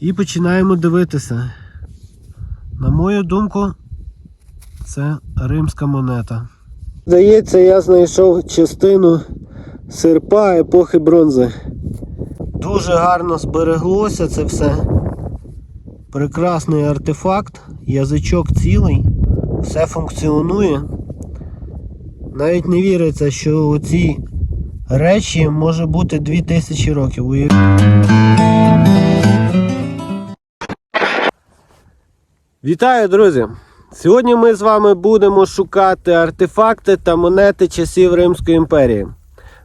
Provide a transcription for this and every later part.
І починаємо дивитися. На мою думку, це римська монета. Здається, я знайшов частину серпа епохи бронзи. Дуже гарно збереглося це все. Прекрасний артефакт, язичок цілий, все функціонує. Навіть не віриться, що у ці речі може бути 2000 років. Вітаю, друзі! Сьогодні ми з вами будемо шукати артефакти та монети часів Римської імперії.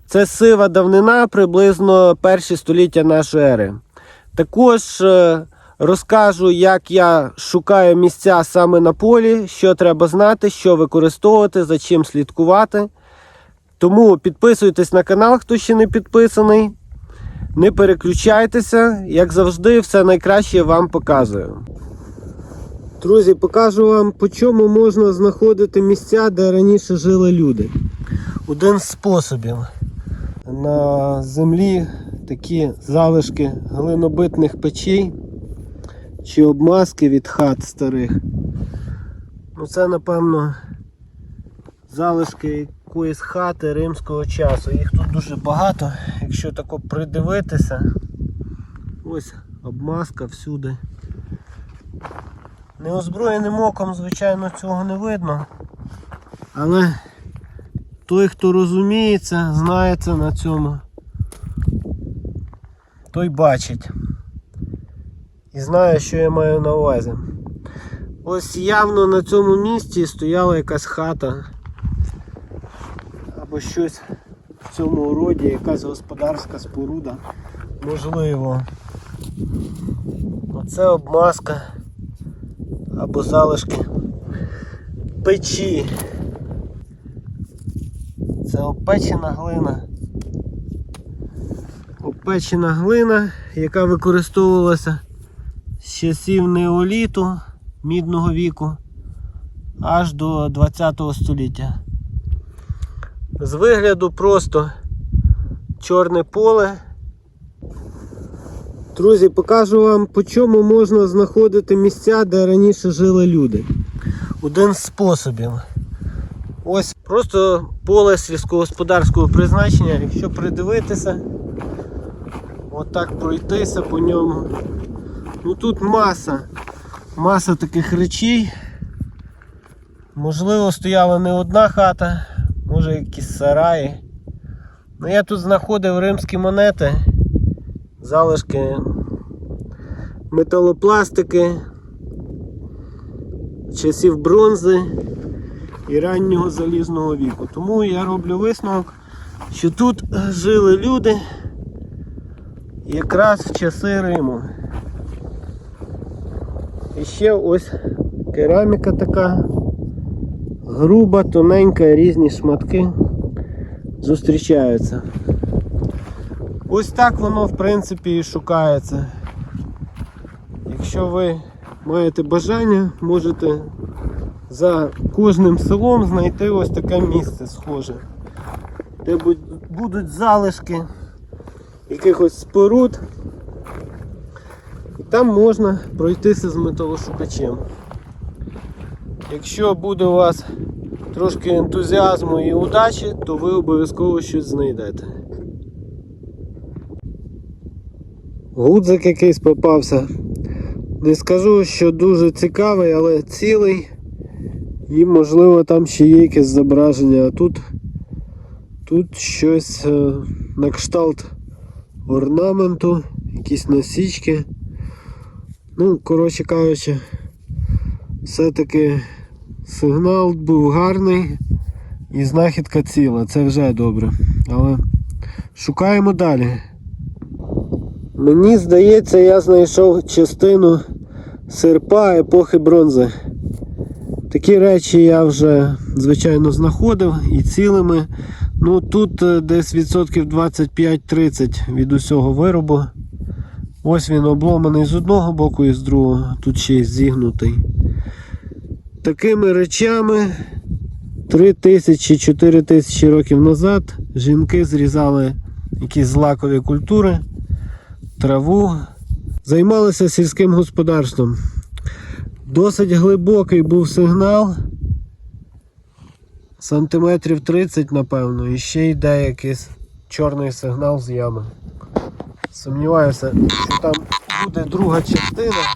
Це сива давнина, приблизно перші століття нашої ери. Також е, розкажу, як я шукаю місця саме на полі, що треба знати, що використовувати, за чим слідкувати. Тому підписуйтесь на канал, хто ще не підписаний. Не переключайтеся, як завжди, все найкраще вам показую. Друзі, покажу вам, по чому можна знаходити місця, де раніше жили люди. Один з способів. На землі такі залишки глинобитних печей чи обмазки від хат старих. Ну це, напевно, залишки якоїсь хати римського часу. Їх тут дуже багато. Якщо тако придивитися, ось обмазка всюди. Неозброєним оком, звичайно, цього не видно. Але той, хто розуміється, знається на цьому, той бачить. І знає, що я маю на увазі. Ось явно на цьому місці стояла якась хата. Або щось в цьому роді, якась господарська споруда. Можливо. Оце обмазка або залишки печі. Це опечена глина. Опечена глина, яка використовувалася з часів неоліту мідного віку аж до 20 століття. З вигляду просто чорне поле. Друзі, покажу вам, по чому можна знаходити місця, де раніше жили люди. Один з способів. Ось просто поле сільськогосподарського призначення, якщо придивитися, отак пройтися по ньому. Ну тут маса, маса таких речей. Можливо, стояла не одна хата, може якісь сараї. Ну я тут знаходив римські монети залишки металопластики, часів бронзи і раннього залізного віку. Тому я роблю висновок, що тут жили люди якраз в часи Риму. І ще ось кераміка така груба, тоненька, різні шматки зустрічаються. Ось так воно в принципі і шукається. Якщо ви маєте бажання, можете за кожним селом знайти ось таке місце схоже, де будуть залишки якихось споруд. І там можна пройтися з металошукачем. Якщо буде у вас трошки ентузіазму і удачі, то ви обов'язково щось знайдете. Гудзик якийсь попався. Не скажу, що дуже цікавий, але цілий. І можливо там ще є якесь зображення. А тут, тут щось е, на кшталт орнаменту, якісь насічки. Ну, коротше кажучи, все-таки сигнал був гарний і знахідка ціла. Це вже добре. Але шукаємо далі. Мені здається, я знайшов частину серпа епохи бронзи. Такі речі я вже, звичайно, знаходив і цілими. Ну тут е, десь відсотків 25-30 від усього виробу. Ось він обломаний з одного боку і з другого, тут ще й зігнутий. Такими речами 3000-4000 років назад жінки зрізали якісь злакові культури, траву, Займалися сільським господарством. Досить глибокий був сигнал. Сантиметрів 30, напевно, і ще йде якийсь чорний сигнал з ями. Сумніваюся, що там буде друга частина.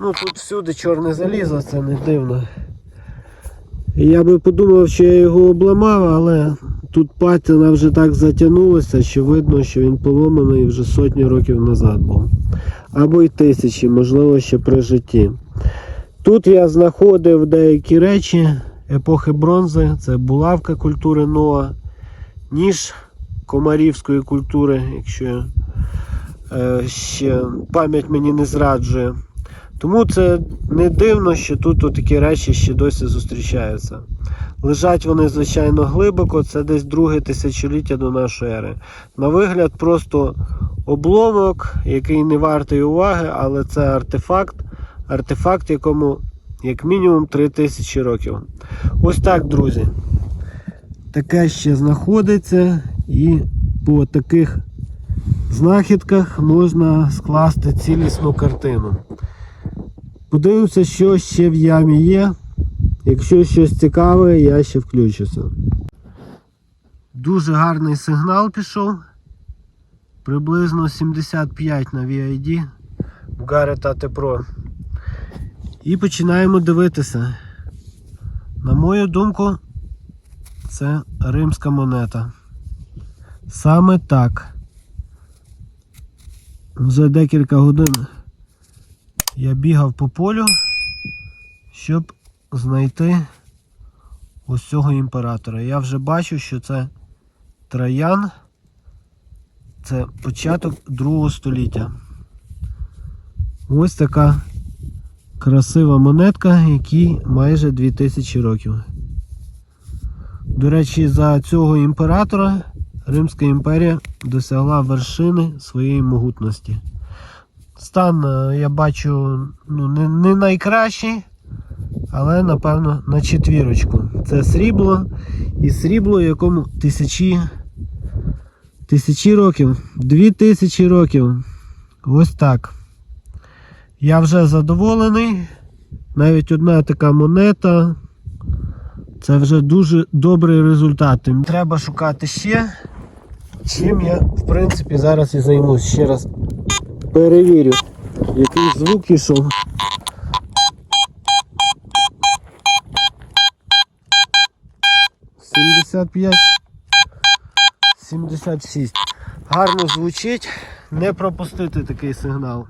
Ну тут всюди чорне залізо, це не дивно. Я би подумав, що я його обламав, але тут патина вже так затягнулася, що видно, що він поломаний вже сотні років назад був. Або й тисячі, можливо, ще при житті. Тут я знаходив деякі речі епохи бронзи, це булавка культури Ноа, ніж комарівської культури, якщо е, ще пам'ять мені не зраджує. Тому це не дивно, що тут такі речі ще досі зустрічаються. Лежать вони, звичайно, глибоко, це десь друге тисячоліття до нашої ери. На вигляд, просто обломок, який не вартий уваги, але це артефакт, артефакт, якому як мінімум 3000 років. Ось так, друзі. Таке ще знаходиться, і по таких знахідках можна скласти цілісну картину. Подивимося, що ще в ямі є. Якщо щось цікаве, я ще включуся. Дуже гарний сигнал пішов. Приблизно 75 на VID в AT Pro. І починаємо дивитися. На мою думку, це римська монета. Саме так. Вже декілька годин я бігав по полю, щоб знайти ось цього імператора. Я вже бачу, що це Троян, це початок другого століття. Ось така красива монетка, якій майже 2000 років. До речі, за цього імператора Римська імперія досягла вершини своєї могутності. Стан е, я бачу ну, не, не найкращий, але напевно на четвірочку. Це срібло і срібло, якому тисячі, тисячі років, дві тисячі років. Ось так. Я вже задоволений. Навіть одна така монета. Це вже дуже добрий результат. Треба шукати ще. Чим я, в принципі, зараз і займусь. Ще раз перевірю, який звук ішов. Сімдесят п'ять. 76. Гарно звучить, не пропустити такий сигнал.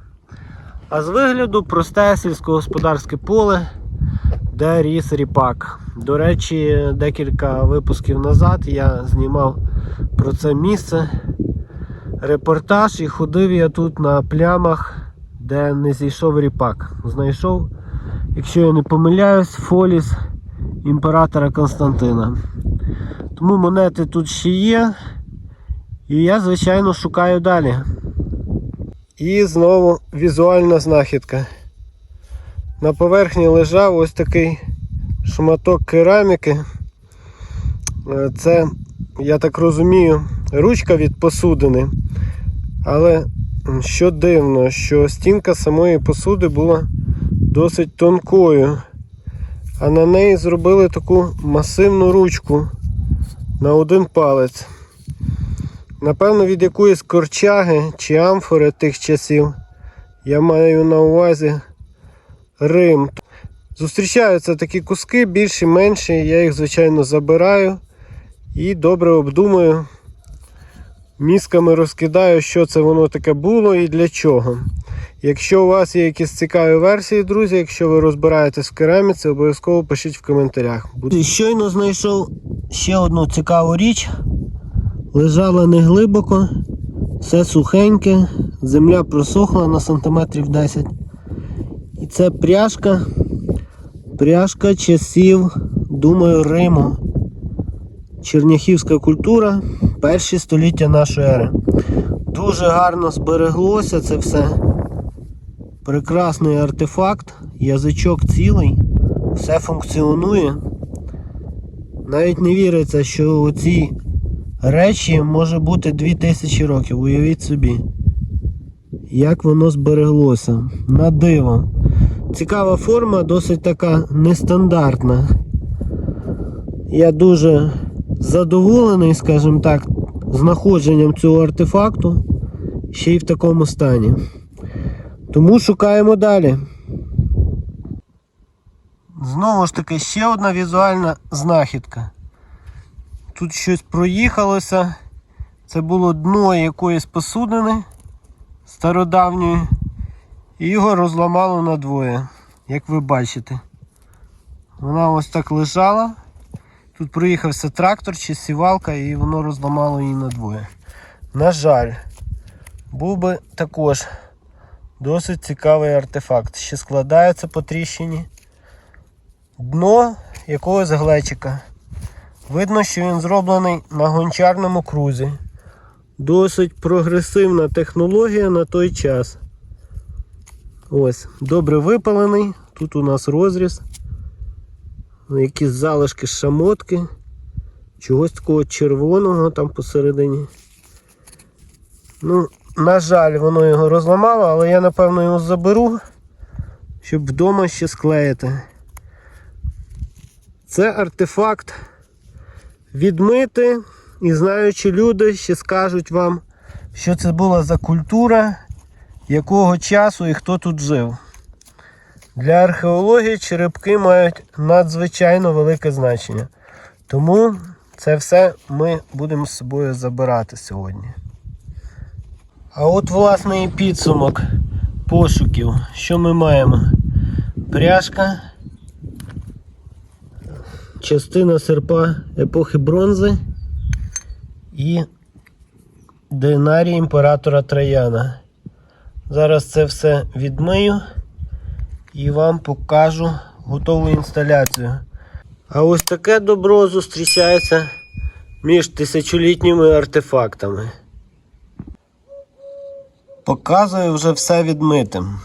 А з вигляду просте сільськогосподарське поле, де ріс ріпак. До речі, декілька випусків назад я знімав про це місце репортаж і ходив я тут на плямах, де не зійшов ріпак. Знайшов, якщо я не помиляюсь, фоліс імператора Константина. Тому монети тут ще є. І я, звичайно, шукаю далі. І знову візуальна знахідка. На поверхні лежав ось такий шматок кераміки. Е, Це, я так розумію, ручка від посудини. Але що дивно, що стінка самої посуди була досить тонкою. А на неї зробили таку масивну ручку на один палець. Напевно, від якоїсь корчаги чи амфори тих часів. Я маю на увазі Рим. Зустрічаються такі куски, більші, менші. Я їх, звичайно, забираю і добре обдумую. Мізками розкидаю, що це воно таке було і для чого. Якщо у вас є якісь цікаві версії, друзі, якщо ви розбираєтесь в кераміці, обов'язково пишіть в коментарях. Щойно знайшов ще одну цікаву річ. Лежала не глибоко, все сухеньке, земля просохла на сантиметрів 10. І це пряжка, пряжка часів, думаю, Риму. Черняхівська культура, перші століття нашої ери. Дуже гарно збереглося це все. Прекрасний артефакт, язичок цілий, все функціонує. Навіть не віриться, що у речі може бути 2000 років, уявіть собі. як воно збереглося. На диво. Цікава форма, досить така нестандартна. Я дуже задоволений, скажімо так, знаходженням цього артефакту ще й в такому стані. Тому шукаємо далі. Знову ж таки, ще одна візуальна знахідка. Тут щось проїхалося. Це було дно якоїсь посудини стародавньої. І його розламало надвоє, як ви бачите. Вона ось так лежала. Тут проїхався трактор чи сівалка і воно розламало її надвоє. На жаль, був би також досить цікавий артефакт. Ще складається по тріщині. Дно якогось глечика. Видно, що він зроблений на гончарному крузі. Досить прогресивна технологія на той час. Ось, добре випалений. Тут у нас розріз. Якісь залишки шамотки. Чогось такого червоного там посередині. Ну, на жаль, воно його розламало, але я напевно його заберу, щоб вдома ще склеїти. Це артефакт відмити, і знаючи люди ще скажуть вам, що це була за культура, якого часу і хто тут жив. Для археології черепки мають надзвичайно велике значення. Тому це все ми будемо з собою забирати сьогодні. А от власне і підсумок пошуків. Що ми маємо? Пряжка, частина серпа епохи бронзи і динарій імператора Трояна. Зараз це все відмию і вам покажу готову інсталяцію. А ось таке добро зустрічається між тисячолітніми артефактами. Показую вже все відмитим.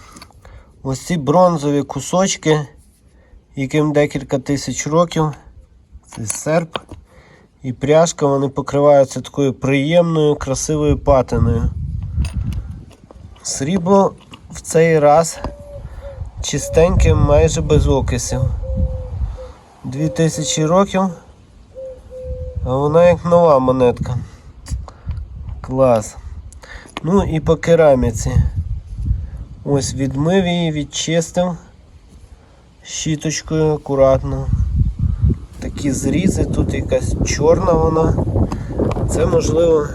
Ось ці бронзові кусочки, яким декілька тисяч років. Це серп і пряжка, вони покриваються такою приємною, красивою патиною. Срібло в цей раз чистеньке, майже без окисів. 2000 років, а вона як нова монетка. Клас. Ну і по кераміці. Ось відмив її, відчистив щіточкою акуратно. Такі зрізи, тут якась чорна вона. Це можливо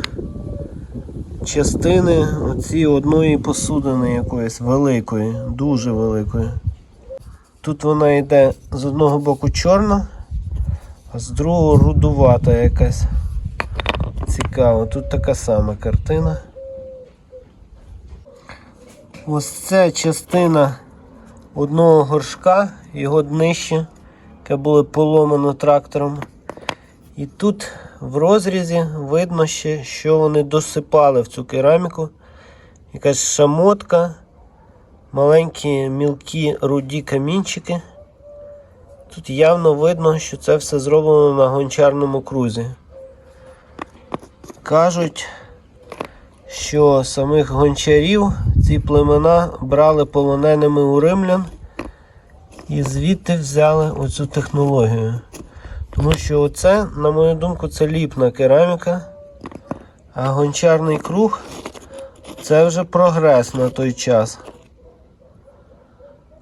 частини оці одної посудини якоїсь великої, дуже великої. Тут вона йде з одного боку чорна, а з другого рудувата якась. Цікаво, тут така сама картина. Ось це частина одного горшка, його днище, яке було поломано трактором. І тут в розрізі видно ще, що вони досипали в цю кераміку. Якась шамотка, маленькі мілкі руді камінчики. Тут явно видно, що це все зроблено на гончарному крузі. Кажуть, що самих гончарів ці племена брали полоненими у римлян і звідти взяли оцю технологію. Тому що оце, на мою думку, це ліпна кераміка, а гончарний круг це вже прогрес на той час.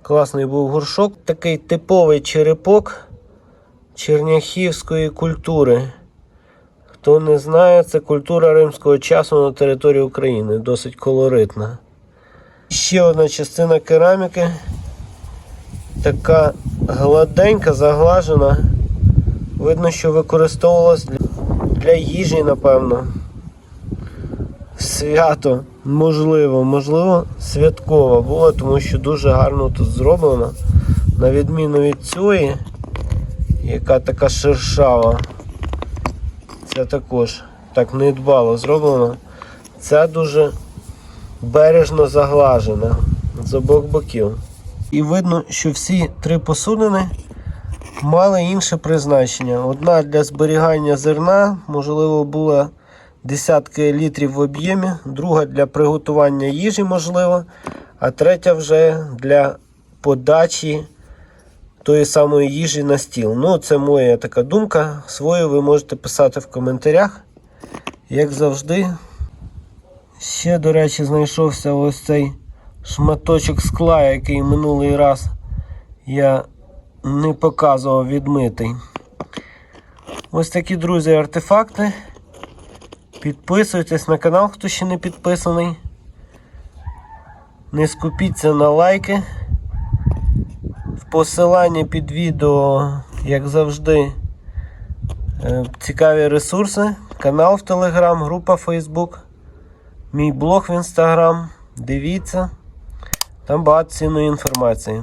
Класний був горшок, такий типовий черепок черняхівської культури. Хто не знає, це культура римського часу на території України, досить колоритна. Ще одна частина кераміки, така гладенька, заглажена. Видно, що використовувалась для, їжі, напевно. Свято, можливо, можливо, святкова була, тому що дуже гарно тут зроблено. На відміну від цієї, яка така шершава. Це також так недбало зроблено. Ця дуже бережно заглажена з обох боків. І видно, що всі три посудини мали інше призначення. Одна для зберігання зерна, можливо, була десятки літрів в об'ємі, друга для приготування їжі, можливо, а третя вже для подачі тої самої їжі на стіл. Ну, це моя така думка. Свою ви можете писати в коментарях. Як завжди. Ще, до речі, знайшовся ось цей шматочок скла, який минулий раз я не показував відмитий. Ось такі, друзі, артефакти. Підписуйтесь на канал, хто ще не підписаний. Не скупіться на лайки. В посиланні під відео, як завжди, е, цікаві ресурси, канал в Телеграм, група Фейсбук, мій блог в Інстаграм. Дивіться. Там багато цінної інформації.